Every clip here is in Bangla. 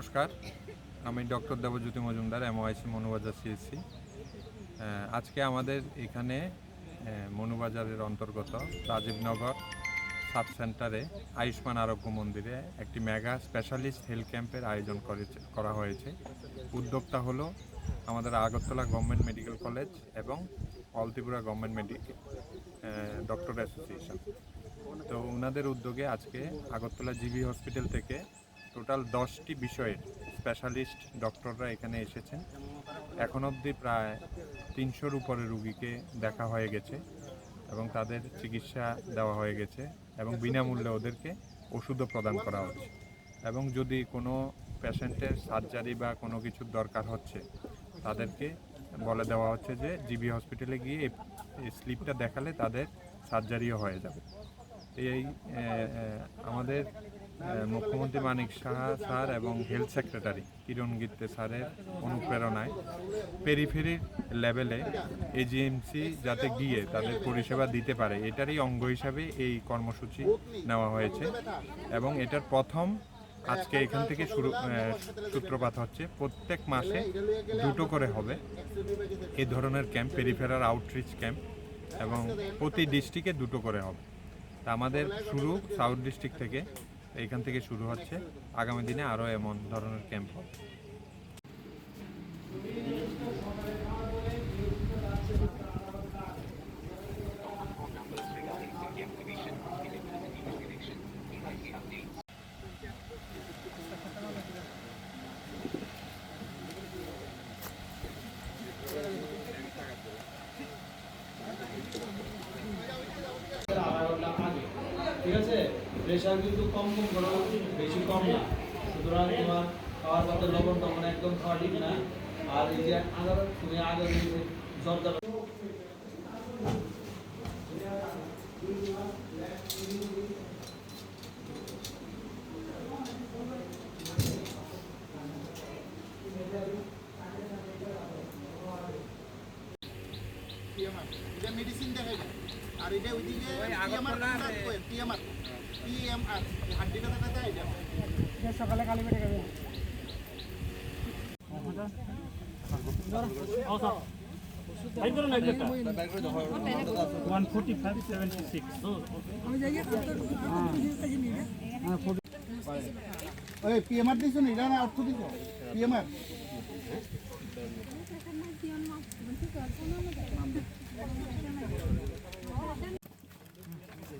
নমস্কার। আমি doctor Debjyoti Majumdar, MOIC Manubazar CSC আজকে আমাদের এখানে মনুবাজারের অন্তর্গত রাজীবনগর সাব সেন্টারে আয়ুষ্মান আরোগ্য মন্দিরে একটি মেগা স্পেশালিস্ট হেলথ ক্যাম্পের আয়োজন করেছে, করা হয়েছে। উদ্যোক্তা হলো আমাদের আগরতলা গভর্নমেন্ট মেডিকেল কলেজ এবং all Tripura government medical doctor association. তো ওনাদের উদ্যোগে আজকে আগরতলা জিবি হসপিটাল থেকে টোটাল দশটি বিষয়ের স্পেশালিস্ট ডক্টররা এখানে এসেছেন। এখন অবধি প্রায় তিনশোর উপরে রুগীকে দেখা হয়ে গেছে এবং তাদের চিকিৎসা দেওয়া হয়ে গেছে এবং বিনামূল্যে ওদেরকে ওষুধও প্রদান করা হচ্ছে। এবং যদি কোনো পেশেন্টের সার্জারি বা কোনো কিছুর দরকার হচ্ছে, তাদেরকে বলে দেওয়া হচ্ছে যে জিবি হসপিটালে গিয়ে এই- স্লিপটা দেখালে তাদের সার্জারিও হয়ে যাবে। এই আমাদের মুখ্যমন্ত্রী মানিক সাহা স্যার এবং হেলথ সেক্রেটারি কিরণ গিত্তে স্যারের অনুপ্রেরণায় পেরিফেরির লেভেলে এজিএমসি যাতে গিয়ে তাদের পরিষেবা দিতে পারে, এটারই অঙ্গ হিসাবে এই কর্মসূচি নেওয়া হয়েছে এবং এটার প্রথম আজকে এখান থেকে শুরু সূত্রপাত হচ্ছে প্রত্যেক মাসে দুটো করে হবে এই ধরনের ক্যাম্প পেরিফেরাল আউটরিচ ক্যাম্প এবং প্রতি ডিস্ট্রিক্টে দুটো করে হবে। তা আমাদের শুরু সাউথ ডিস্ট্রিক্ট থেকে এইখান থেকে শুরু হচ্ছে। আগামী দিনে আরও এমন ধরনের ক্যাম্প হবে। ঠিক আছে? প্রেশার কিন্তু কম কম করা বেশি কম না। সুতরাং তোমার খাওয়ার পথে লবণ টবণ একদম খাওয়া ঠিক না। আর এই যে আগে তুমি আগে জর্দা এটা মেডিসিন দেখাই। আর এটা ওইদিকে সকালে কালী পেটে গেবে পিএমআর দিছো না? না অর্থ দিছো। পিএমআর দাদা দাদা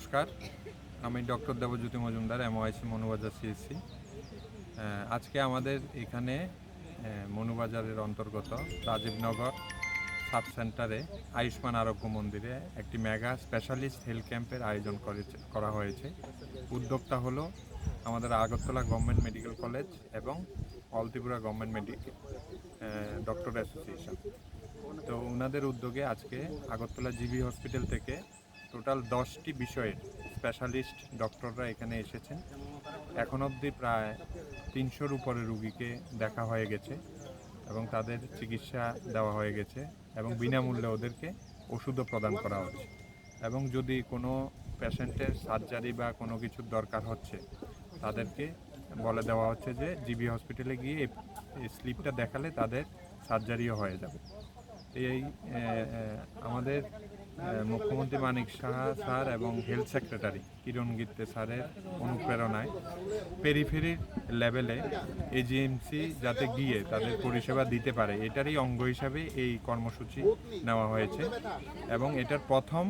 নমস্কার। আমি doctor Debjyoti Majumdar MOIC Manubazar CSC আজকে আমাদের এখানে মনুবাজারের অন্তর্গত রাজীবনগর সাব সেন্টারে আয়ুষ্মান আরোগ্য মন্দিরে একটি মেগা স্পেশালিস্ট হেলথ ক্যাম্পের আয়োজন করেছে, করা হয়েছে। উদ্যোক্তা হলো আমাদের আগরতলা গভর্নমেন্ট মেডিকেল কলেজ এবং all Tripura government medical doctor association. তো ওনাদের উদ্যোগে আজকে আগরতলা জিবি হসপিটাল থেকে টোটাল দশটি বিষয়ের স্পেশালিস্ট ডক্টররা এখানে এসেছেন। এখন অবধি প্রায় তিনশোর উপরে রুগীকে দেখা হয়ে গেছে এবং তাদের চিকিৎসা দেওয়া হয়ে গেছে এবং বিনামূল্যে ওদেরকে ওষুধও প্রদান করা হচ্ছে। এবং যদি কোনো পেশেন্টের সার্জারি বা কোনো কিছুর দরকার হচ্ছে, তাদেরকে বলে দেওয়া হচ্ছে যে জিবি হসপিটালে গিয়ে এই- স্লিপটা দেখালে তাদের সার্জারিও হয়ে যাবে। এই আমাদের মুখ্যমন্ত্রী মানিক সাহা স্যার এবং হেলথ সেক্রেটারি কিরণ গিত্তে স্যারের অনুপ্রেরণায় পেরিফেরির লেভেলে এজিএমসি যাতে গিয়ে তাদের পরিষেবা দিতে পারে, এটারই অঙ্গ হিসাবে এই কর্মসূচি নেওয়া হয়েছে এবং এটার প্রথম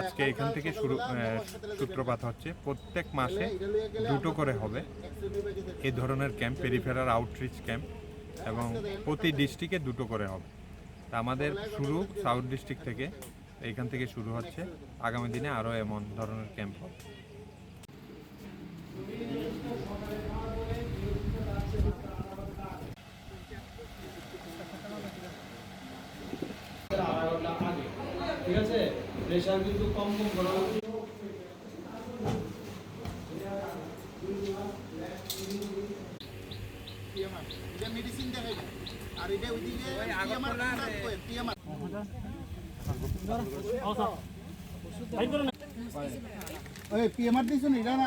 আজকে এখান থেকে শুরু সূত্রপাত হচ্ছে প্রত্যেক মাসে দুটো করে হবে এ ধরনের ক্যাম্প পেরিফেরাল আউটরিচ ক্যাম্প এবং প্রতি ডিস্ট্রিক্টে দুটো করে হবে। আমাদের শুরু সাউথ ডিস্ট্রিক্ট থেকে এখান থেকে শুরু হচ্ছে। আগামী দিনে আরও এমন ধরনের ক্যাম্প হবে। ঠিক আছে? প্রেশার কিন্তু কম কম করা উচিত। মেডিসিন দেখা আর এটা ওইদিকে পিএমআর দিছো না